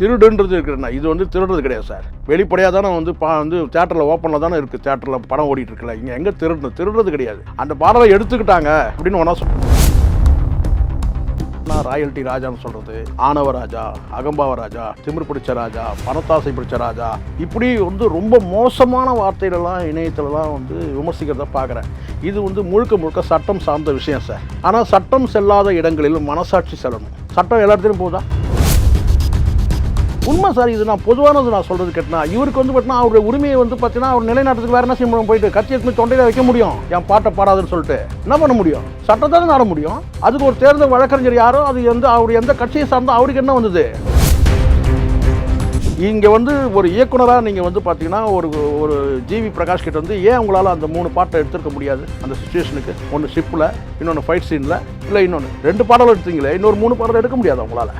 திருடுன்றது இருக்குன்னா இது வந்து திருடுறது கிடையாது சார். வெளிப்படையாக தானே வந்து பா வந்து தேட்டரில் ஓப்பனில் தானே இருக்குது தேட்டரில் படம் ஓடிட்டு இருக்குல்ல. இங்கே எங்கே திருடணும் திருடுறது கிடையாது. அந்த பாடலை எடுத்துக்கிட்டாங்க அப்படின்னு ஒன்றா சொல்ல நான் ராயல்டி ராஜான்னு சொல்றது. ஆணவ ராஜா அகம்பாவ ராஜா திமிர் பிடிச்ச ராஜா பணத்தாசை பிடிச்ச ராஜா. இப்படி வந்து ரொம்ப மோசமான வார்த்தையிலலாம் இணையத்துலலாம் வந்து விமர்சிக்கிறத பார்க்குறேன் இது வந்து முழுக்க முழுக்க சட்டம் சார்ந்த விஷயம் சார். ஆனால் சட்டம் செல்லாத இடங்களில் மனசாட்சி செல்லணும். சட்டம் எல்லாத்துலையும் போதா உண்மை சார் இது நான் பொதுவானது நான் சொல்றது கேட்டனா இவருக்கு வந்து பார்த்தீங்கன்னா அவருடைய உரிமையை வந்து பார்த்தீங்கன்னா அவர் நிலைநாட்டுறதுக்கு வேற என்ன செய்ய முடியும்? போயிட்டு கட்சி எடுத்து தொண்டையில வைக்க முடியும். என் பாட்டை பாடாதுன்னு சொல்லிட்டு. என்ன பண்ண முடியும்? சட்டத்தை நாட முடியும்? அதுக்கு ஒரு தேர்தல் வழக்கறிஞர் யாரோ? அது எந்த அவர் எந்த கட்சியை சார்ந்தோ அவருக்கு என்ன வந்தது? இங்கே வந்து ஒரு இயக்குனராக நீங்கள் வந்து பார்த்தீங்கன்னா ஒரு ஒரு ஜிவி பிரகாஷ் கிட்ட வந்து ஏன் உங்களால் அந்த மூணு பாட்டை எடுத்துருக்க முடியாது? அந்த சுச்சுவேஷனுக்கு ஒன்று ஷிப்பில் இன்னொன்று ஃபைட் சீனில் இல்லை இன்னொன்று ரெண்டு பாடலும் எடுத்தீங்களே இன்னொரு மூணு பாடலும் எடுக்க முடியாது உங்களால்.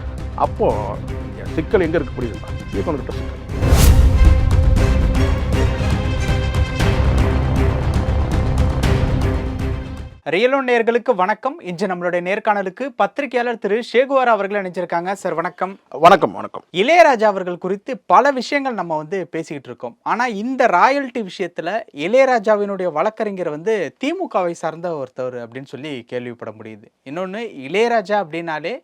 அப்போது சிக்கல் எங்கே இருக்க புரியுதுங்களா இயக்குனர்கிட்ட சிக்கல். ரியலோ நேயர்களுக்கு வணக்கம். இன்று நம்மளுடைய நேர்காணலுக்கு பத்திரிகையாளர் திரு ஷேகுவார் அவர்கள் இணைஞ்சிருக்காங்க. சார் வணக்கம். வணக்கம் வணக்கம். இளையராஜா அவர்கள் குறித்து பல விஷயங்கள் நம்ம வந்து பேசிக்கிட்டு இருக்கோம். ஆனா இந்த ராயல்டி விஷயத்துல இளையராஜாவினுடைய வழக்கறிஞர் வந்து திமுகவை சார்ந்த ஒருத்தவர் அப்படின்னு சொல்லி கேள்விப்பட முடியுது. இன்னொன்னு இளையராஜா அப்படின்னாலே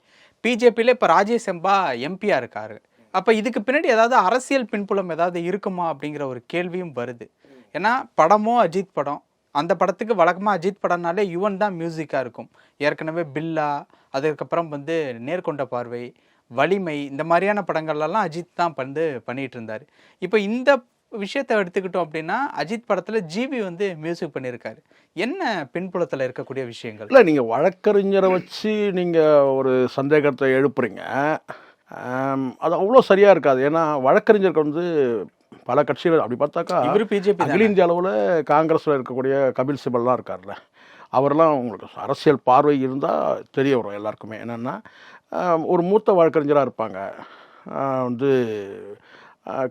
பிஜேபியில் இப்போ ராஜேஷ் செம்பா எம்பியாக இருக்கார். அப்போ இதுக்கு பின்னாடி ஏதாவது அரசியல் பின்புலம் ஏதாவது இருக்குமா அப்படிங்கிற ஒரு கேள்வியும் வருது. ஏன்னா படமும் அஜித் படம் அந்த படத்துக்கு வழக்கமாக அஜித் படம்னாலே யுவன் தான் மியூசிக்காக இருக்கும். ஏற்கனவே பில்லா அதுக்கப்புறம் வந்து நேர்கொண்ட பார்வை வலிமை இந்த மாதிரியான படங்கள்லாம் அஜித் தான் வந்து பண்ணிகிட்டு இருந்தார். இப்போ இந்த விஷயத்தை எடுத்துக்கிட்டோம் அப்படின்னா அஜித் படத்தில் ஜிவி வந்து மியூசிக் பண்ணியிருக்காரு. என்ன பின்புலத்தில் இருக்கக்கூடிய விஷயங்கள்? இல்லை நீங்கள் வழக்கறிஞரை வச்சு நீங்கள் ஒரு சந்தேகத்தை எழுப்புறீங்க. அது அவ்வளோ சரியாக இருக்காது. ஏன்னா வழக்கறிஞருக்கு வந்து பல கட்சிகள் அப்படி பார்த்தாக்கா இவர் பிஜேபி அகில இந்திய அளவில் காங்கிரஸில் இருக்கக்கூடிய கபில் சிபல்லாம் இருக்கார்ல. அவரெல்லாம் உங்களுக்கு அரசியல் பார்வை இருந்தால் தெரிய வரும் எல்லாருக்குமே. என்னென்னா ஒரு மூத்த வழக்கறிஞராக இருப்பாங்க. வந்து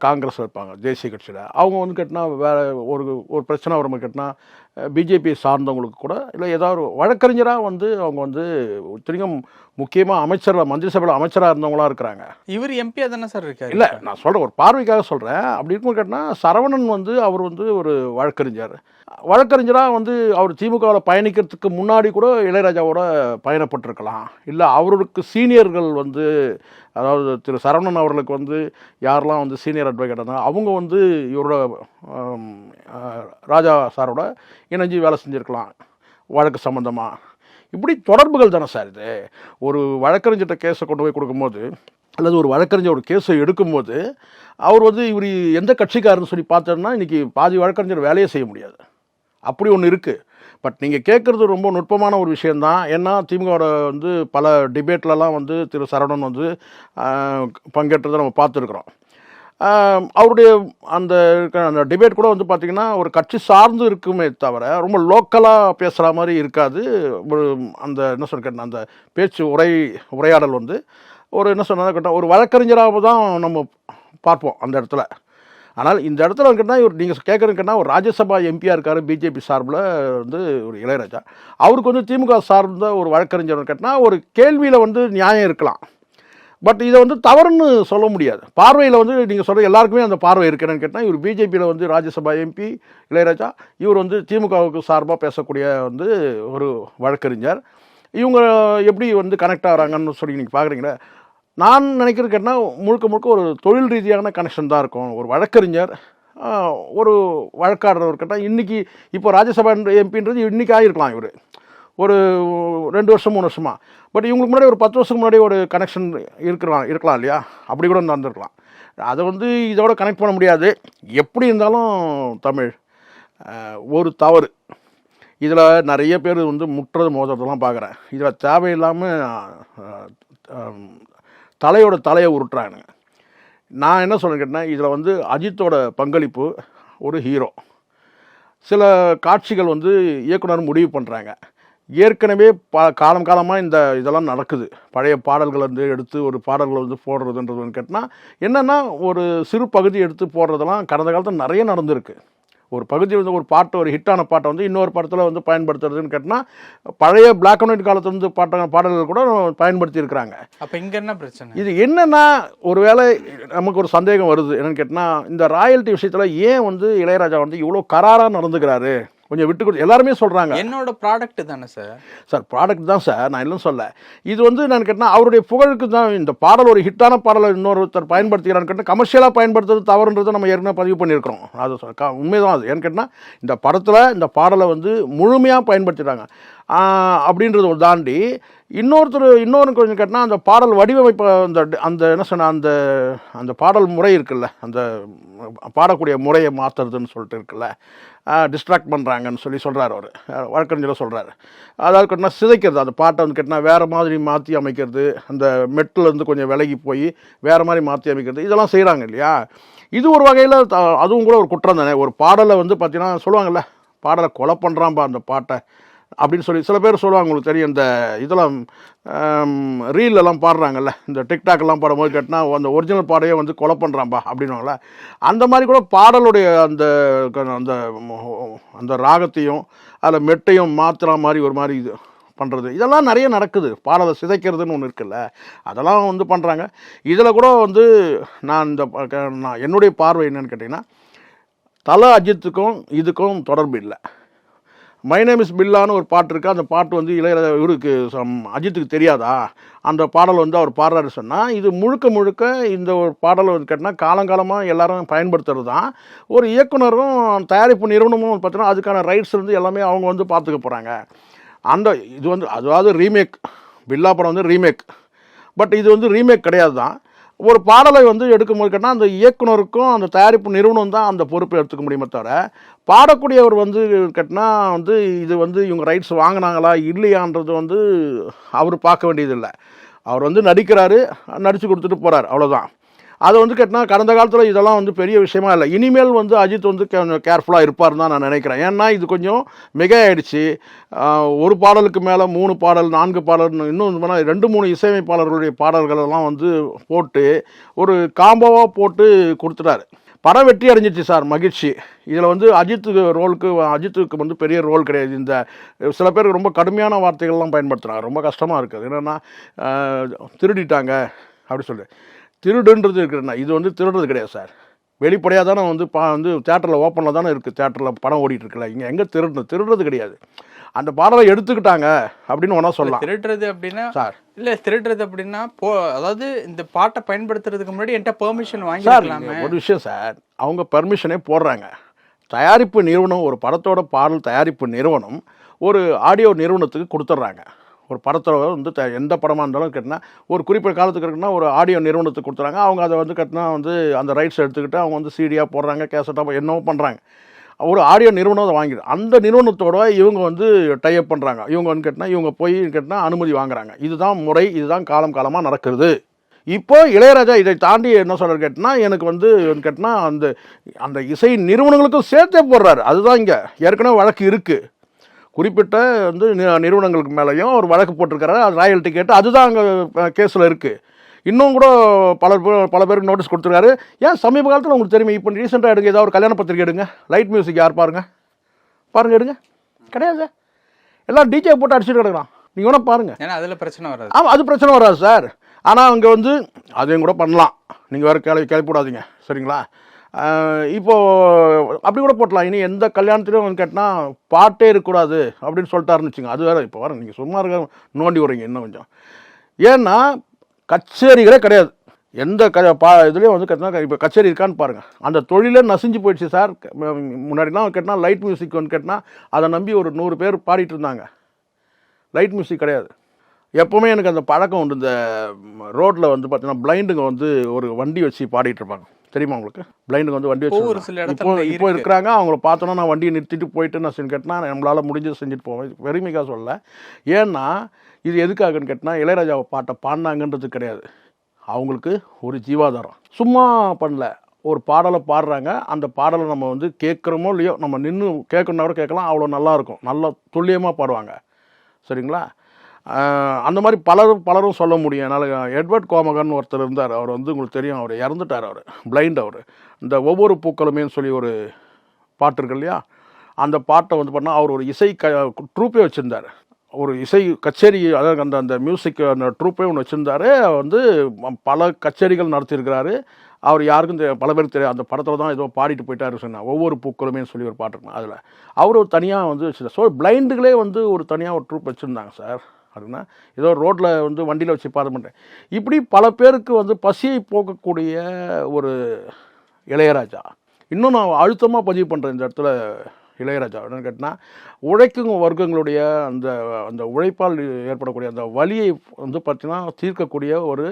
காங்கிரஸில் இருப்பாங்க தேசிய கட்சியில். அவங்க வந்து கேட்டினா வேறு ஒரு ஒரு பிரச்சனை வரும் கேட்டினா பிஜேபி சார்ந்தவங்களுக்கு கூட இல்லை ஏதாவது வழக்கறிஞராக வந்து அவங்க வந்து திரும்ப முக்கியமாக அமைச்சரில் மந்திரி சபையில் அமைச்சராக இருந்தவங்களா இருக்கிறாங்க. இவர் எம்பியா தானே சார் இருக்காரு? இல்லை நான் சொல்கிறேன் ஒரு பார்வைக்காக சொல்கிறேன் அப்படி இருக்கும் கேட்டால் சரவணன் வந்து அவர் வந்து ஒரு வழக்கறிஞர். வழக்கறிஞராக வந்து அவர் திமுகவில் பயணிக்கிறதுக்கு முன்னாடி கூட இளையராஜாவோட பயணப்பட்டிருக்கலாம். இல்லை அவருக்கு சீனியர்கள் வந்து அதாவது திரு சரவணன் அவர்களுக்கு வந்து யாரெல்லாம் வந்து சீனியர் அட்வொகேட் இருந்தாங்க அவங்க வந்து இவரோட ராஜா சாரோட இணைஞ்சு வேலை செஞ்சுருக்கலாம் வழக்கு சம்மந்தமாக இப்படி தொடர்புகள் தானே சார் இது? ஒரு வழக்கறிஞர்கிட்ட கேஸை கொண்டு போய் கொடுக்கும்போது அல்லது ஒரு வழக்கறிஞர் ஒரு கேஸை எடுக்கும்போது அவர் வந்து இவர் எந்த கட்சிக்காரன்னு சொல்லி பார்த்தோன்னா இன்றைக்கி பாதி வழக்கறிஞர் வேலையே செய்ய முடியாது. அப்படி ஒன்று இருக்குது பட் நீங்கள் கேட்குறது ரொம்ப நுட்பமான ஒரு விஷயந்தான் ஏன்னா திமுகவோட வந்து பல டிபேட்லலாம் வந்து திரு சரவணன் வந்து பங்கேற்றதை நம்ம பார்த்துருக்குறோம். அவருடைய அந்த இருக்க- அந்த டிபேட் கூட வந்து பார்த்திங்கன்னா ஒரு கட்சி சார்ந்து இருக்குமே தவிர ரொம்ப லோக்கலாக பேசுகிற மாதிரி இருக்காது. ஒரு அந்த என்ன சொல்ல அந்த பேச்சு உரை உரையாடல் வந்து ஒரு என்ன சொன்னால் கேட்டால் ஒரு வழக்கறிஞராக தான் நம்ம பார்ப்போம் அந்த இடத்துல. ஆனால் இந்த இடத்துல கேட்டால் இவர் நீங்கள் கேட்குறீங்கன்னா கேட்டால் ஒரு ராஜ்யசபா எம்பியாக இருக்கார் பிஜேபி சார்பில் வந்து ஒரு இளையராஜா. அவருக்கு வந்து திமுக சார்ந்த ஒரு வழக்கறிஞர் கேட்டால் ஒரு கேள்வியில் வந்து நியாயம் இருக்கலாம். பட் இதை வந்து தவறுன்னு சொல்ல முடியாது. பார்வையில் வந்து நீங்கள் சொல்கிற எல்லாருக்குமே அந்த பார்வை இருக்கிறேன்னு கேட்டால் இவர் பிஜேபியில் வந்து ராஜ்யசபா எம்பி இளையராஜா இவர் வந்து திமுகவுக்கு சார்பாக பேசக்கூடிய வந்து ஒரு வழக்கறிஞர். இவங்க எப்படி வந்து கனெக்ட் ஆகிறாங்கன்னு சொல்லி நீங்கள் பார்க்குறீங்களே நான் நினைக்கிறது கேட்டால் முழுக்க முழுக்க ஒரு தொழில் ரீதியான கனெக்ஷன் தான் இருக்கும். ஒரு வழக்கறிஞர் ஒரு வழக்காடுறவர் கேட்டால் இன்றைக்கி இப்போ ராஜ்யசபா எம்பின்றது இன்றைக்கி ஆகிருக்கலாம் இவர். ஒரு ரெண்டு வருஷம் மூணு வருஷமாக பட் இவங்களுக்கு முன்னாடி ஒரு பத்து வருஷத்துக்கு முன்னாடி ஒரு கனெக்ஷன் இருக்கலாம் இருக்கலாம் இல்லையா? அப்படி கூட நடந்திருக்கலாம். அதை வந்து இதோட கனெக்ட் பண்ண முடியாது. எப்படி இருந்தாலும் தமிழ் ஒரு தவறு. இதில் நிறைய பேர் வந்து முட்டுறது மோதுறதெல்லாம் பார்க்குறேன். இதில் தேவையில்லாமல் தலையோட தலையை உருட்டுறானுங்க நான் என்ன சொல்றேன் கேட்டேன்னா இதில் வந்து அஜித்தோட பங்களிப்பு ஒரு ஹீரோ சில காட்சிகள் வந்து இயக்குனர் முடிவு பண்ணுறாங்க ஏற்கனவே ப காலம் காலமாக இந்த இதெல்லாம் நடக்குது. பழைய பாடல்கள் வந்து எடுத்து ஒரு பாடல்களை வந்து போடுறதுன்றது கேட்டால் என்னென்னா ஒரு சிறு பகுதி எடுத்து போடுறதெல்லாம் கடந்த காலத்தில் நிறைய நடந்திருக்கு. ஒரு பகுதி வந்து ஒரு பாட்டு ஒரு ஹிட்டான பாட்டை வந்து இன்னொரு படத்தில் வந்து பயன்படுத்துறதுன்னு கேட்டால் பழைய பிளாக் அண்ட் ஒயிட் காலத்துல இருந்து பாட்ட பாடல்கள் கூட பயன்படுத்தி இருக்கிறாங்க அப்ப இங்க என்ன பிரச்சனை? இது என்னன்னா ஒருவேளை நமக்கு ஒரு சந்தேகம் வருது. என்னன்னு கேட்டால் இந்த ராயல்ட்டி விஷயத்தில் ஏன் வந்து இளையராஜா வந்து இவ்வளோ கராராக நடந்துக்கிறாரு? கொஞ்சம் விட்டு கொடுத்து எல்லாருமே சொல்கிறாங்க என்னோட ப்ராடக்ட் தானே சார் சார் ப்ராடக்ட் தான் சார் நான் இல்லைன்னு சொல்ல இது வந்து நான் கேட்டால் அவருடைய புகழுக்கு தான் இந்த பாடல் ஒரு ஹிட்டான பாடலை இன்னொருத்தர் பயன்படுத்திக்கிறான்னு கேட்டால் கமர்ஷியலாக பயன்படுத்துறது தவறுன்றதை நம்ம ஏற்கனவே பதிவு பண்ணியிருக்கிறோம். அது உண்மைதான் அது. ஏன்னு கேட்டால் இந்த படத்தில் இந்த பாடலை வந்து முழுமையாக பயன்படுத்திட்டாங்க. அப்படின்றது ஒரு தாண்டி இன்னொருத்தர் இன்னொரு கொஞ்சம் கேட்டால் அந்த பாடல் வடிவமைப்பு அந்த அந்த என்ன சொன்ன அந்த அந்த பாடல் முறை இருக்குல்ல அந்த பாடக்கூடிய முறையை மாற்றுறதுன்னு சொல்லிட்டு இருக்குல்ல டிஸ்ட்ராக்ட் பண்ணுறாங்கன்னு சொல்லி சொல்கிறார் அவர். வழக்கறிஞரை சொல்கிறாரு அதாவது கட்டினா சிதைக்கிறது அந்த பாட்டை வந்து கட்டினா வேறு மாதிரி மாற்றி அமைக்கிறது அந்த மெட்டிலேருந்து கொஞ்சம் விலகி போய் வேறு மாதிரி மாற்றி அமைக்கிறது இதெல்லாம் செய்கிறாங்க இல்லையா? இது ஒரு வகையில் அதுவும் கூட ஒரு குற்றம் தானே. ஒரு பாடலை வந்து பார்த்தீங்கன்னா சொல்லுவாங்கள்ல பாடலை கொலை பண்ணுறான்பா அந்த பாட்டை. அப்படின்னு சொல்லி சில பேர் சொல்லுவாங்க உங்களுக்கு தெரியும் இந்த இதெல்லாம் ரீலெல்லாம் பாடுறாங்கல்ல இந்த டிக்டாக்லாம் பாடும்போது கேட்டினா அந்த ஒரிஜினல் பாடையே வந்து கொலை பண்ணுறான்பா அப்படின்வாங்களே அந்த மாதிரி கூட பாடலுடைய அந்த க- அந்த அந்த ராகத்தையும் அதில் மெட்டையும் மாத்திரா மாதிரி ஒரு மாதிரி இது பண்ணுறது இதெல்லாம் நிறைய நடக்குது. பாடலை சிதைக்கிறதுன்னு ஒன்று இருக்குல்ல அதெல்லாம் வந்து பண்ணுறாங்க இதில் கூட வந்து நான் இந்த நான் என்னுடைய பார்வை என்னன்னு கேட்டிங்கன்னா தல அஜித்துக்கும் இதுக்கும் தொடர்பு இல்லை. மை நேம் இஸ் பில்லான்னு ஒரு பாட்டு இருக்குது அந்த பாட்டு வந்து இளையராஜா இவருக்கு சம் அஜித்துக்கு தெரியாதா? அந்த பாடல் வந்து அவர் பாடுறாரு சொன்னால் இது முழுக்க முழுக்க இந்த ஒரு பாடல் வந்து கேட்டால் காலங்காலமாக எல்லாரும் பயன்படுத்துறது தான் ஒரு இயக்குனரும் தயாரிப்பு நிறுவனமும் பார்த்தீங்கன்னா அதுக்கான ரைட்ஸ் இருந்து எல்லாமே அவங்க வந்து பார்த்துக்க போகிறாங்க அந்த இது வந்து அதாவது ரீமேக் பில்லா படம் வந்து ரீமேக் பட் இது வந்து ரீமேக் கிடையாது தான் ஒரு பாடலை வந்து எடுக்கும்போது கேட்டால் அந்த இயக்குனருக்கும் அந்த தயாரிப்பு நிறுவனம் தான் அந்த பொறுப்பை எடுத்துக்க முடியுமே தவிர பாடக்கூடியவர் வந்து கேட்டினா வந்து இது வந்து இவங்க ரைட்ஸ் வாங்கினாங்களா இல்லையான்றது வந்து அவர் பார்க்க வேண்டியதில்லை. அவர் வந்து நடிக்கிறாரு நடித்து கொடுத்துட்டு போகிறார் அவ்வளோதான் அதை வந்து கேட்டினா கடந்த காலத்தில் இதெல்லாம் வந்து பெரிய விஷயமா இல்லை. இனிமேல் வந்து அஜித் வந்து கொஞ்சம் கேர்ஃபுல்லாக இருப்பார் தான் நான் நினைக்கிறேன். ஏன்னா இது கொஞ்சம் மிக ஆயிடுச்சு. ஒரு பாடலுக்கு மேலே மூணு பாடல் நான்கு பாடல் இன்னும் ரெண்டு மூணு இசையமைப்பாளர்களுடைய பாடல்களெல்லாம் வந்து போட்டு ஒரு காம்போவாக போட்டு கொடுத்துட்டாரு. படம் வெற்றி அடைஞ்சிச்சு சார் மகிழ்ச்சி. இதில் வந்து அஜித்துக்கு ரோலுக்கு அஜித்துக்கு வந்து பெரிய ரோல் கிடையாது. இந்த சில பேருக்கு ரொம்ப கடுமையான வார்த்தைகள்லாம் பயன்படுத்துகிறாங்க ரொம்ப கஷ்டமாக இருக்குது. என்னென்னா திருடிட்டாங்க அப்படி சொல்லி. திருடுன்றது இருக்குன்னா இது வந்து திருடுறது கிடையாது சார். வெளிப்படையாக தானே வந்து பா வந்து தேட்டரில் ஓப்பனில் தானே இருக்குது தேட்டரில் படம் ஓடிட்டு இருக்குல்ல. இங்கே எங்கே திருடுறது? திருடுறது கிடையாது. அந்த பாடலை எடுத்துக்கிட்டாங்க அப்படின்னு ஒன்றா சொல்லலாம். திருடுறது அப்படின்னா சார். இல்ல திருடுறது அப்படின்னா போ அதாவது இந்த பாட்டை பயன்படுத்துறதுக்கு முன்னாடி என்கிட்ட பெர்மிஷன் சார் வாங்கிக்கலாமே ஒரு விஷயம் சார். அவங்க பர்மிஷனே போடுறாங்க. தயாரிப்பு நிறுவனம் ஒரு படத்தோட பாடல் தயாரிப்பு நிறுவனம் ஒரு ஆடியோ நிறுவனத்துக்கு கொடுத்துட்றாங்க. ஒரு படத்தோட வந்து த எந்த படமாக இருந்தாலும் கேட்டினா ஒரு குறிப்பிட்ட காலத்துக்கு இருக்குன்னா ஒரு ஆடியோ நிறுவனத்துக்கு கொடுத்துறாங்க. அவங்க அதை வந்து கட்டினா வந்து அந்த ரைட்ஸ் எடுத்துக்கிட்டு அவங்க வந்து சீடியாக போடுறாங்க கேசட்டாக என்னவோ பண்ணுறாங்க ஒரு ஆடியோ நிறுவனம் அதை வாங்கிடு அந்த நிறுவனத்தோட இவங்க வந்து டைப் பண்ணுறாங்க இவங்க வந்து கேட்டினா இவங்க போய் கேட்டினா அனுமதி வாங்குறாங்க. இதுதான் முறை இதுதான் காலம் காலமாக நடக்கிறது இப்போ இளையராஜா இதை தாண்டி என்ன சொல்கிறார் கேட்டினா எனக்கு வந்து கேட்டினா அந்த அந்த இசை நிறுவனங்களுக்கும் சேர்த்தே போடுறாரு. அதுதான் இங்கே ஏற்கனவே வழக்கு இருக்குது குறிப்பிட்ட வந்து நிறுவனங்களுக்கு மேலேயும் ஒரு வழக்கு போட்டிருக்காரு. அது ராயல்ட்டி கேட்டு அதுதான் அங்கே கேஸில் இருக்குது இன்னும் கூட பல பல பேருக்கு நோட்டீஸ் கொடுத்துருக்காரு. ஏன் சமீப காலத்தில் உங்களுக்கு தெரியுமா? இப்போ ரீசெண்டாக எடுங்க ஏதாவது ஒரு கல்யாண பத்திரிக்கை எடுங்க. லைட் மியூசிக் யார் பாருங்க? பாருங்க எடுங்க. கிடையாது. எல்லாம் டிஜே போட்டு அடிச்சுட்டு கிடக்குறான். நீங்கள் வேணால் பாருங்கள் ஏன்னா அதுல பிரச்சனை வராது. ஆமாம் அது பிரச்சனை வராது சார். ஆனால் அங்கே வந்து அதையும் கூட பண்ணலாம். நீங்கள் வேறு கிளப்பி கிளப்பி விடாதீங்க சரிங்களா? இப்போது அப்படி கூட போட்டலாம். இனி எந்த கல்யாணத்துலையும் வந்து கேட்டால் பாட்டே இருக்கக்கூடாது அப்படின்னு சொல்லிட்டாருன்னு வச்சுங்க அது வேறு இப்போ வர நீங்கள் சும்மா இருக்க நோண்டி வரீங்க இன்னும் கொஞ்சம். ஏன்னா கச்சேரிகளே கிடையாது. எந்த க பா இதுலேயும் வந்து கேட்டால் இப்போ கச்சேரி இருக்கான்னு பாருங்கள் அந்த தொழிலே நசிஞ்சு போயிடுச்சு சார். முன்னாடிலாம் கேட்டால் லைட் மியூசிக் வந்து கேட்டால் அதை நம்பி ஒரு நூறு பேர் பாடிட்டு இருந்தாங்க. லைட் மியூசிக் கிடையாது. எப்போவுமே எனக்கு அந்த பழக்கம் உண்டு. இந்த ரோட்டில் வந்து பார்த்தீங்கன்னா பிளைண்டுங்க வந்து ஒரு வண்டி வச்சு பாடிட்டு இருப்பாங்க. தெரியுமா உங்களுக்கு? பிளைண்டுங்க வந்து வண்டி இப்போ ஒரு வச்சு சில இப்போ இப்போ இருக்கு. இருக்கிறாங்க அவங்கள பார்த்தோன்னா நான் வண்டியை நிறுத்திட்டு போயிட்டு நான் செஞ்சு கேட்டினா நம்மளால் முடிஞ்சது செஞ்சுட்டு போவேன். பெருமைக்காக சொல்லல. ஏன்னா இது எதுக்காகன்னு கேட்டினா இளையராஜாவை பாட்டை பாடினாங்கன்றது கிடையாது. அவங்களுக்கு ஒரு ஜீவாதாரம். சும்மா பண்ணல. ஒரு பாடலை பாடுறாங்க. அந்த பாடலை நம்ம வந்து கேட்குறோமோ இல்லையோ நம்ம நின்று கேட்கணுன்னா கூட கேட்கலாம். அவ்வளோ நல்லா இருக்கும். நல்லா துல்லியமாக பாடுவாங்க. சரிங்களா? அந்த மாதிரி பலரும் பலரும் சொல்ல முடியும். என்னால் எட்வர்ட் கோமகன் ஒருத்தர் இருந்தார். அவர் வந்து உங்களுக்கு தெரியும் அவர் இறந்துட்டார் அவர். பிளைண்ட் அவர். இந்த ஒவ்வொரு பூக்களுமேன்னு சொல்லி ஒரு பாட்டு இருக்கு இல்லையா? அந்த பாட்டை வந்து பண்ணால் அவர் ஒரு இசை க ட்ரூப்பே வச்சுருந்தார். ஒரு இசை கச்சேரி அதாவது அந்த அந்த மியூசிக் அந்த ட்ரூப்பே ஒன்று வச்சுருந்தாரு. வந்து பல கச்சேரிகள் நடத்தியிருக்கிறாரு. அவர் யாருக்கும் தெரிய பல பேருக்கு தெரியாது. அந்த படத்தில் தான் ஏதோ பாடிட்டு போயிட்டாரு சொன்னால் ஒவ்வொரு பூக்களுமே சொல்லி ஒரு பாட்டு அதில். அவர் ஒரு தனியாக வந்து வச்சுருந்தார். ஸோ பிளைண்டுகளே வந்து ஒரு தனியாக ஒரு ட்ரூப் வச்சுருந்தாங்க சார். அப்படின்னா ஏதோ ரோட்டில் வந்து வண்டியில் வச்சு பார்த்து பண்ணுறேன் இப்படி பல பேருக்கு வந்து பசியை போக்கக்கூடிய ஒரு இளையராஜா. இன்னும் நான் அழுத்தமாக பதிவு பண்ணுறேன் இந்த இடத்துல இளையராஜா. என்னன்னு கேட்டால் உழைக்கும் வர்க்கங்களுடைய அந்த அந்த உழைப்பால் ஏற்படக்கூடிய அந்த வலியை வந்து பார்த்தீங்கன்னா தீர்க்கக்கூடிய ஒரு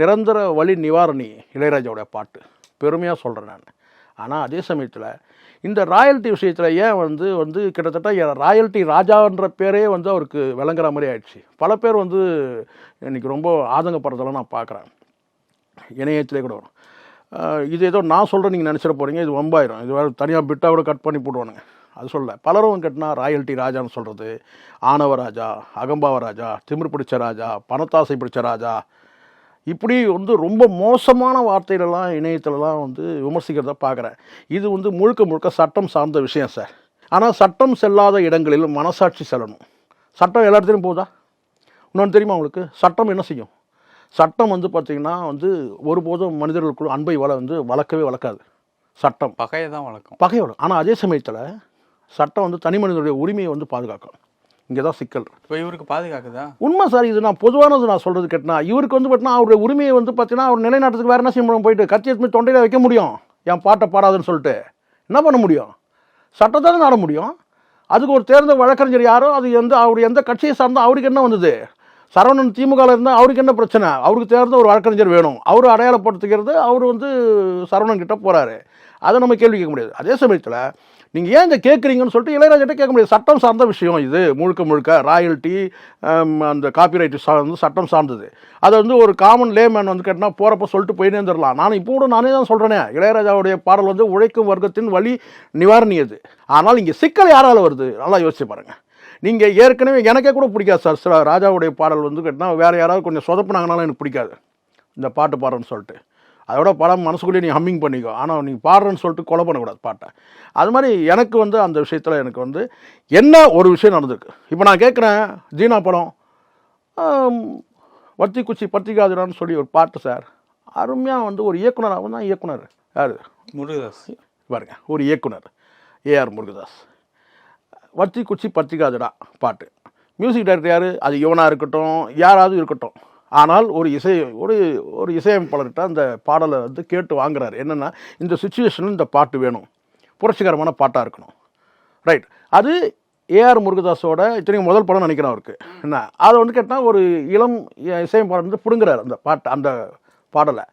நிரந்தர வழி நிவாரணி இளையராஜாவுடைய பாட்டு. பெருமையாக சொல்கிறேன் நான். ஆனால் அதே சமயத்தில் இந்த ராயல்ட்டி விஷயத்தில் ஏன் வந்து வந்து கிட்டத்தட்ட ராயல்ட்டி ராஜான்ற பேரே வந்து அவருக்கு விளங்குற மாதிரி ஆயிடுச்சு. பல பேர் வந்து இன்றைக்கி ரொம்ப ஆதங்கப்படுறதெல்லாம் நான் பார்க்குறேன் இணையத்திலே கூட வரும். இது ஏதோ நான் சொல்கிறேன் நீங்கள் நினச்சிட போகிறீங்க இது வம்பாயிரும். இது வேறு தனியாக பிட்டாக கூட கட் பண்ணி போடுவானுங்க. அது சொல்ல பலரும் கட்டினா ராயல்ட்டி ராஜான்னு சொல்கிறது ஆணவ ராஜா அகம்பாவ ராஜா திமிர் பிடிச்ச ராஜா பணத்தாசை பிடிச்ச ராஜா இப்படி வந்து ரொம்ப மோசமான வார்த்தைகளெல்லாம் இணையத்திலலாம் வந்து விமர்சிக்கிறத பார்க்குறேன் இது வந்து முழுக்க முழுக்க சட்டம் சார்ந்த விஷயம் சார். ஆனால் சட்டம் செல்லாத இடங்களில் மனசாட்சி செல்லணும். சட்டம் எல்லா இடத்துலையும் போதா இன்னொன்று தெரியுமா உங்களுக்கு? சட்டம் என்ன செய்யும்? சட்டம் வந்து பார்த்திங்கன்னா வந்து ஒருபோதும் மனிதர்களுக்குள்ள அன்பை வள வந்து வளர்க்கவே வளர்க்காது. சட்டம். பகையை தான் வளர்க்கும். பகையோடு ஆனால் அதே சமயத்தில் சட்டம் வந்து தனி மனிதனுடைய உரிமையை வந்து பாதுகாக்கும். இங்கே தான் சிக்கல். இப்போ இவருக்கு பாதுகாக்குதா? உண்மை சார் இது நான் பொதுவானது நான் சொல்கிறது கேட்டினா இவருக்கு வந்து பார்த்தீங்கன்னா அவருடைய உரிமையை வந்து பார்த்தீங்கன்னா அவர் நிலைநாட்டுறதுக்கு வேறு என்ன செய்ய முடியும்? போயிட்டு கத்தி எடுத்து தொண்டையில் வைக்க முடியும். என் பாட்டை பாடாதுன்னு சொல்லிட்டு. என்ன பண்ண முடியும்? சட்டத்தை தான் நாட முடியும். அதுக்கு ஒரு தேர்ந்த வழக்கறிஞர் யாரோ அது எந்த அவர் எந்த கட்சியை சார்ந்தோ அவருக்கு என்ன வந்தது? சரவணன் திமுகவில் இருந்தால் அவருக்கு என்ன பிரச்சனை? அவருக்கு தேர்ந்த ஒரு வழக்கறிஞர் வேணும். அவர் அடையாளப்படுத்திக்கிறது அவர் வந்து சரவணன் கிட்ட போகிறாரு அதை நம்ம கேள்வி கேட்க முடியாது. அதே சமயத்தில் நீங்கள் ஏன் இதை கேட்குறீங்கன்னு சொல்லிட்டு இளையராஜிட்ட கேட்க முடியாது. சட்டம் சார்ந்த விஷயம் இது முழுக்க முழுக்க. ராயல்ட்டி அந்த காப்பிரைட் சார்ந்து சட்டம் சார்ந்தது. அதை வந்து ஒரு காமன் லேமேன் வந்து கேட்டினா போகிறப்ப சொல்லிட்டு போயிட்டே இருந்துடலாம். நான் இப்போ கூட நானே தான் சொல்கிறேனே இளையராஜாவுடைய பாடல் வந்து உழைக்கும் வர்க்கத்தின் வழி நிவாரணியது. ஆனால் இங்கே சிக்கல் யாரால் வருது? நல்லா யோசிச்சு பாருங்கள் நீங்கள் ஏற்கனவே எனக்கே கூட பிடிக்காது சார். சில ராஜாவுடைய பாடல் வந்து கேட்டினா வேறு யாராவது கொஞ்சம் சொதப்புனாங்கனாலும் எனக்கு பிடிக்காது. இந்த பாட்டு பாடுறேன்னு சொல்லிட்டு. அதோட படம் மனசுக்குள்ளேயே நீ ஹம்மிங் பண்ணிக்கோ. ஆனால் நீ பாடுறேன்னு சொல்லிட்டு கொலை பண்ணக்கூடாது பாட்டை. அது மாதிரி எனக்கு வந்து அந்த விஷயத்தில் எனக்கு வந்து என்ன ஒரு விஷயம் நடந்திருக்கு? இப்போ நான் கேட்குறேன் ஜீனா படம். வத்தி குச்சி பத்திரிகாதுரான்னு சொல்லி ஒரு பாட்டு சார். அருமையாக வந்து ஒரு இயக்குனர் அவன் தான் இயக்குனர். யார்? முருகதாஸ். பாருங்க ஒரு இயக்குனர். ஏஆர் முருகதாஸ். வத்தி குச்சி பத்திரிகாதுடா பாட்டு. மியூசிக் டைரக்டர் யார்? அது இவனாக இருக்கட்டும் யாராவது இருக்கட்டும். ஆனால் ஒரு இசை ஒரு ஒரு இசையமைப்பாளர்கிட்ட அந்த பாடலை வந்து கேட்டு வாங்குறாரு. என்னென்னா இந்த சுச்சுவேஷனில் இந்த பாட்டு வேணும். புரட்சிகரமான பாட்டாக இருக்கணும். ரைட் அது ஏஆர் முருகதாஸோட இத்தனைக்கும் முதல் படம் நினைக்கிறேன் அவருக்கு. என்ன? அதை வந்து கேட்டால் ஒரு இளம் இசையமைப்பாளர் வந்து பிடுங்குறாரு அந்த பாட்டு அந்த பாடலை.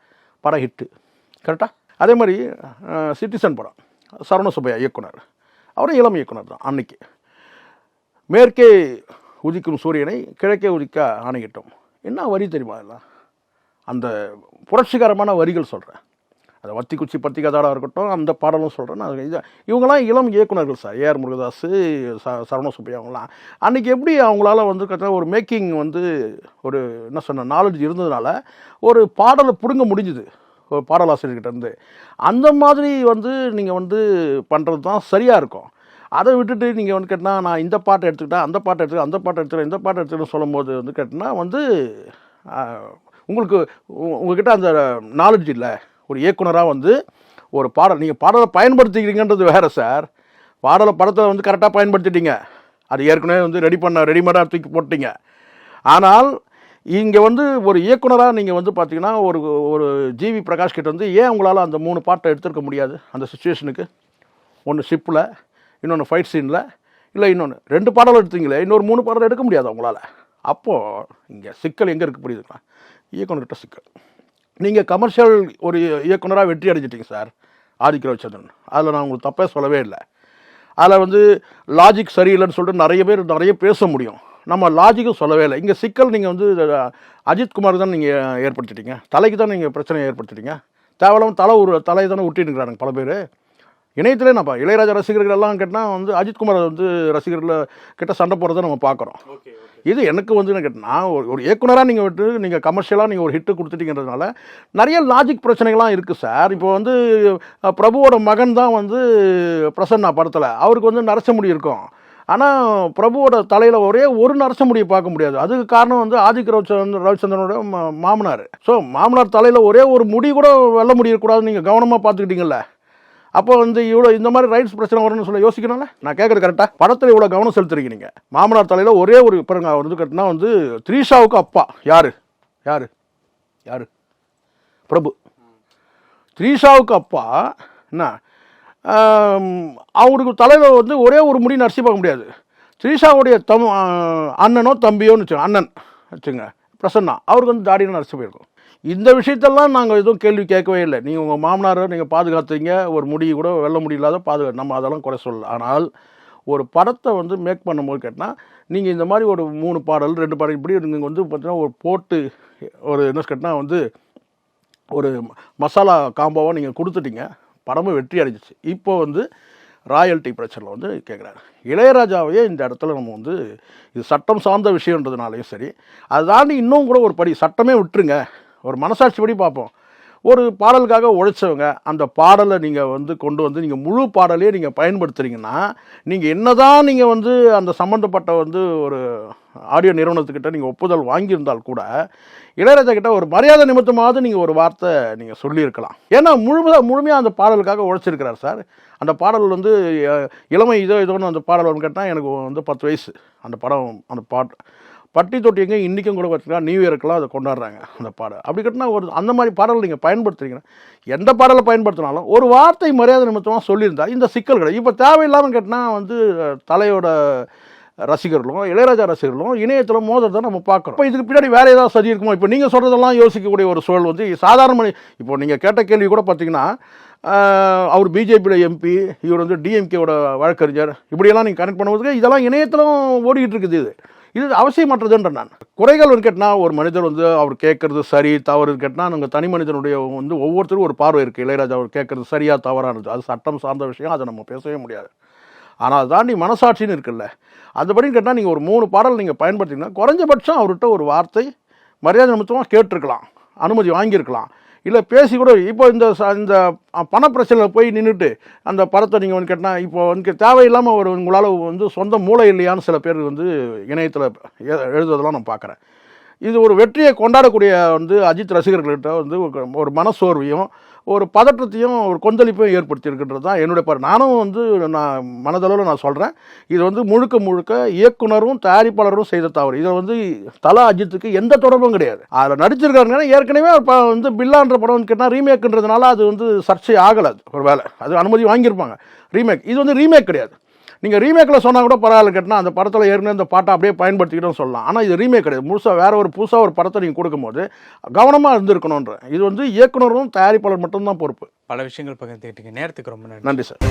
படம் ஹிட்டு கரெக்டாக அதே மாதிரி சிட்டிசன் படம். சரவண சுப்பையா இயக்குனர். அவரும் இளம் இயக்குனர் தான் அன்னைக்கு. மேற்கே உதிக்கும் சூரியனை கிழக்கே உதிக்க ஆணையிட்டோம். என்ன வரி தெரியுமா அதெல்லாம் அந்த புரட்சிகரமான வரிகள் சொல்கிறேன் அது வத்தி குச்சி கதாடாக இருக்கட்டும் அந்த பாடலும் சொல்கிறேன் அது இது இவங்கெல்லாம் இளம் இயக்குனர்கள் சார். ஏஆர் முருகதாஸ் ச சரவண சுப்பையா அவங்களாம் அன்றைக்கி எப்படி அவங்களால வந்து கரெக்டாக ஒரு மேக்கிங் வந்து ஒரு என்ன சொன்ன நாலேஜ் இருந்ததுனால ஒரு பாடலை பிடுங்க முடிஞ்சுது. ஒரு பாடலாசிரியர்கிட்டேருந்து அந்த மாதிரி வந்து நீங்கள் வந்து பண்ணுறது தான் சரியாக இருக்கும். அதை விட்டுட்டு நீங்கள் வந்து கேட்டினா நான் இந்த பாட்டை எடுத்துக்கிட்டேன் அந்த பாட்டை எடுத்துக்கிட்டேன் அந்த பாட்டை எடுத்துக்கிட்டேன் இந்த பாட்டை எடுத்துக்கிட்டேன் சொல்லும்போது வந்து கேட்டினா வந்து உங்களுக்கு உ- உங்ககிட்ட அந்த நாலேஜ் இல்லை. ஒரு இயக்குனராக வந்து ஒரு பாடல் நீங்கள் பாடலை பயன்படுத்திக்கிறீங்கன்றது வேறு சார். பாடலை படத்தை வந்து கரெக்டாக பயன்படுத்திட்டீங்க. அது ஏற்கனவே வந்து ரெடி பண்ண ரெடிமேடாக தூக்கி போட்டீங்க. ஆனால் இங்கே வந்து ஒரு இயக்குனராக நீங்கள் வந்து பார்த்தீங்கன்னா ஒரு ஒரு ஜிவி பிரகாஷ் கிட்ட வந்து ஏன் உங்களால் அந்த மூணு பாட்டை எடுத்துருக்க முடியாது? அந்த சுச்சுவேஷனுக்கு ஒன்று சிப்பில் இன்னொன்று ஃபைட் சீனில் இல்லை இன்னொன்று ரெண்டு பாடல் எடுத்தீங்களே இன்னொரு மூணு பாடல் எடுக்க முடியாது உங்களால்? அப்போது இங்கே சிக்கல் எங்கே இருக்குது புரியுதுங்களா இயக்குனர்கிட்ட சிக்கல். நீங்கள் கமர்ஷியல் ஒரு இயக்குனராக வெற்றி அடைஞ்சிட்டிங்க சார் ஆதிக்க ரவிச்சந்திரன். அதில் நான் உங்களுக்கு தப்பே சொல்லவே இல்லை. அதில் வந்து லாஜிக் சரியில்லைன்னு சொல்லிட்டு நிறைய பேர் நிறைய பேச முடியும். நம்ம லாஜிக்கும் சொல்லவே இல்லை. இங்கே சிக்கல் நீங்கள் வந்து அஜித்குமார் தான் நீங்கள் ஏற்படுத்திட்டீங்க. தலைக்கு தான் நீங்கள் பிரச்சனையை ஏற்படுத்திட்டீங்க. தேவையில்லாம தலை ஒரு தலையை தானே விட்டுட்டுருக்காங்க பல பேர். இணையத்திலே நான் பா- இளையராஜா ரசிகர்கள் எல்லாம் கேட்டால் வந்து அஜித் குமார் வந்து ரசிகர்கள் கிட்ட சண்டை போடுறதை நம்ம பார்க்குறோம். இது எனக்கு வந்து என்ன கேட்டா, நான் ஒரு ஒரு இயக்குனராக நீங்கள் விட்டு நீங்கள் கமர்ஷியலாக நீங்கள் ஒரு ஹிட்டு கொடுத்துட்டீங்கிறதுனால நிறைய லாஜிக் பிரச்சனைகள்லாம் இருக்குது சார் இப்போ வந்து பிரபுவோட மகன் தான் வந்து பிரசன்னா படத்தில். அவருக்கு வந்து நரசமுடி இருக்கும். ஆனால் பிரபுவோட தலையில் ஒரே ஒரு நரசமுடியை பார்க்க முடியாது. அதுக்கு காரணம் வந்து ஆதிக்க ரவிச்சந்திரன் ரவிச்சந்திரனோட மாமனார். ஸோ மாமனார் தலையில் ஒரே ஒரு முடி கூட வெள்ள முடி இருக்கக்கூடாது நீங்கள் கவனமாக பார்த்துக்கிட்டீங்கல்ல. அப்போ வந்து இவ்வளோ இந்த மாதிரி ரைட்ஸ் பிரச்சனை வரும்னு சொல்ல யோசிக்கணும்ல? நான் கேட்குறது கரெக்டாக படத்தில் இவ்வளோ கவனம் செலுத்துறீங்க. நீங்கள் மாமனார் தலையில் ஒரே ஒரு பாருங்க அவர் வந்து கட்டினா வந்து த்ரீஷாவுக்கு அப்பா. யார்? யார்? யார்? பிரபு. த்ரீஷாவுக்கு அப்பா என்ன? அவருக்கு தலையில் வந்து ஒரே ஒரு முடி நரசி பார்க்க முடியாது. த்ரீஷாவுடைய தம் அண்ணனோ தம்பியோன்னு வச்சுங்க அண்ணன். வச்சுங்க. பிரசன்னா. அவருக்கு வந்து தாடியில் நரசி போயிருக்கும். இந்த விஷயத்தெல்லாம் நாங்கள் எதுவும் கேள்வி கேட்கவே இல்லை. நீங்கள் உங்கள் மாமனாரை நீங்கள் பாதுகாத்தீங்க ஒரு முடி கூட வெள்ள முடி பாதுகா நம்ம அதெல்லாம் குறை சொல்லல. ஆனால் ஒரு படத்தை வந்து மேக் பண்ணும்போது கேட்டால் நீங்கள் இந்த மாதிரி ஒரு மூணு பாடல் ரெண்டு பாடல் இப்படி நீங்கள் வந்து பார்த்தீங்கன்னா ஒரு போட்டு ஒரு என்ன கேட்டால் வந்து ஒரு மசாலா காம்போவாக நீங்கள் கொடுத்துட்டீங்க. படமும் வெற்றி அடைஞ்சிச்சு. இப்போ வந்து ராயல்ட்டி பிரச்சனை வந்து கேட்குறாரு இளையராஜாவையே இந்த இடத்துல நம்ம வந்து இது சட்டம் சார்ந்த விஷயன்றதுனாலையும் சரி அதை தாண்டி இன்னும் கூட ஒரு படி சட்டமே விட்டுருங்க. ஒரு மனசாட்சிப்படி பார்ப்போம். ஒரு பாடலுக்காக உழைச்சவங்க அந்த பாடலை நீங்கள் வந்து கொண்டு வந்து நீங்கள் முழு பாடலையே நீங்கள் பயன்படுத்துகிறீங்கன்னா நீங்கள் என்ன தான் நீங்கள் வந்து அந்த சம்மந்தப்பட்ட வந்து ஒரு ஆடியோ நிறுவனத்துக்கிட்ட நீங்கள் ஒப்புதல் வாங்கியிருந்தால் கூட இளையராஜா கிட்ட ஒரு மரியாதை நிமித்தமாவது நீங்கள் ஒரு வார்த்தை நீங்கள் சொல்லியிருக்கலாம். ஏன்னா முழுமையாக முழுமையாக அந்த பாடலுக்காக உழைச்சிருக்கிறார் சார். அந்த பாடல் வந்து இளமை இதோ இதோன்னு அந்த பாடல் ஒன்று கேட்டால் எனக்கு வந்து பத்து வயசு. அந்த படம் அந்த பாட்டு பட்டி தொட்டி எங்கே இன்றைக்கும் கூட பார்த்தீங்கன்னா நியூ இயருக்கெல்லாம் அதை கொண்டாடுறாங்க அந்த பாடல். அப்படி கட்டினா ஒரு அந்த மாதிரி பாடல் நீங்கள் பயன்படுத்துறீங்கன்னா எந்த பாடலை பயன்படுத்தினாலும் ஒரு வார்த்தை மரியாதை நிமித்தமாக சொல்லியிருந்தா இந்த சிக்கல் கிடையாது. இப்போ தேவையில்லாமல் கேட்டினா வந்து தலையோட ரசிகர்களும் இளையராஜா ரசிகர்களும் இணையத்தில் மோதுறதை நம்ம பார்க்குறோம். இப்போ இதுக்கு பின்னாடி வேறு ஏதாவது சதி இருக்குமோ? இப்போ நீங்கள் சொல்கிறதெல்லாம் யோசிக்கக்கூடிய ஒரு சூழல் வந்து சாதாரண இப்போ நீங்கள் கேட்ட கேள்வி கூட பார்த்தீங்கன்னா அவர் பிஜேபியோட எம்பி இவர் வந்து டிஎம்கேவோட வழக்கறிஞர் இப்படியெல்லாம் நீங்கள் கனெக்ட் பண்ணுவதுக்கு இதெல்லாம் இணையத்திலும் ஓடிக்கிட்டு இருக்குது இது. இது அவசியமற்றதுன்ற நான் குறைகள் வந்து ஒரு மனிதர் வந்து அவர் கேட்கறது சரி தவறு கேட்டால் நாங்கள் தனி மனிதனுடைய வந்து ஒவ்வொருத்தரும் ஒரு பார்வை இருக்குது இளையராஜா அவர் கேட்கறது சரியா தவறானது. அது சட்டம் சார்ந்த விஷயம் அதை நம்ம பேசவே முடியாது. ஆனால் தாண்டி மனசாட்சின்னு இருக்குல்ல. அதுபடின்னு கேட்டால் நீங்கள் ஒரு மூணு பாடல் நீங்கள் பயன்படுத்திங்கன்னா குறைஞ்சபட்சம் அவர்கிட்ட ஒரு வார்த்தை மரியாதை நிமித்தமாக கேட்டிருக்கலாம். அனுமதி வாங்கியிருக்கலாம். இல்லை பேசி கூட இப்போ இந்த இந்த பண பிரச்சனையில் போய் நின்றுட்டு அந்த படத்தை நீங்கள் வந்து கேட்டால் இப்போ வந்து தேவையில்லாமல் ஒரு உங்களால் வந்து சொந்த மூளை இல்லையான்னு சில பேர் வந்து இணையத்தில் எழுதுவதெல்லாம் நான் பார்க்குறேன் இது ஒரு வெற்றியை கொண்டாடக்கூடிய வந்து அஜித் ரசிகர்கள்கிட்ட வந்து ஒரு- ஒரு மனசோர்வையும் ஒரு பதற்றத்தையும் ஒரு கொந்தளிப்பையும் ஏற்படுத்தியிருக்கின்றது தான் என்னுடைய பாரு நானும் வந்து நான் மனதளவில் நான் சொல்கிறேன் இது வந்து முழுக்க முழுக்க இயக்குனரும் தயாரிப்பாளரும் செய்த தவறு. இதில் வந்து தலா அஜித்துக்கு எந்த தொடர்பும் கிடையாது. அதில் நடிச்சிருக்காருங்கன்னா ஏற்கனவே இப்போ வந்து பில்லான்ற படம் கேட்டால் ரீமேக்குன்றதுனால அது வந்து சர்ச்சை ஆகலை அது. ஒரு வேலை அது அனுமதி வாங்கியிருப்பாங்க. ரீமேக். இது வந்து ரீமேக் கிடையாது. நீங்கள் ரீமேக்கில் சொன்னால் கூட பரவாயில்ல கேட்டால் அந்த படத்தில் ஏற்கனவே இந்த பாட்டை அப்படியே பயன்படுத்திக்கிட்டோம் சொல்லலாம். ஆனால் இது ரீமேக் கிடையாது. முழுசாக வேற ஒரு புதுசாக ஒரு படத்தை நீங்கள் கொடுக்கும்போது கவனமாக இருந்திருக்கணுன்ற இது வந்து இயக்குனரும் தயாரிப்பாளர் மட்டும்தான் பொறுப்பு. பல விஷயங்கள் பகிர்ந்துக்கிட்டீங்க நேரத்துக்கு ரொம்ப நன்றி சார்.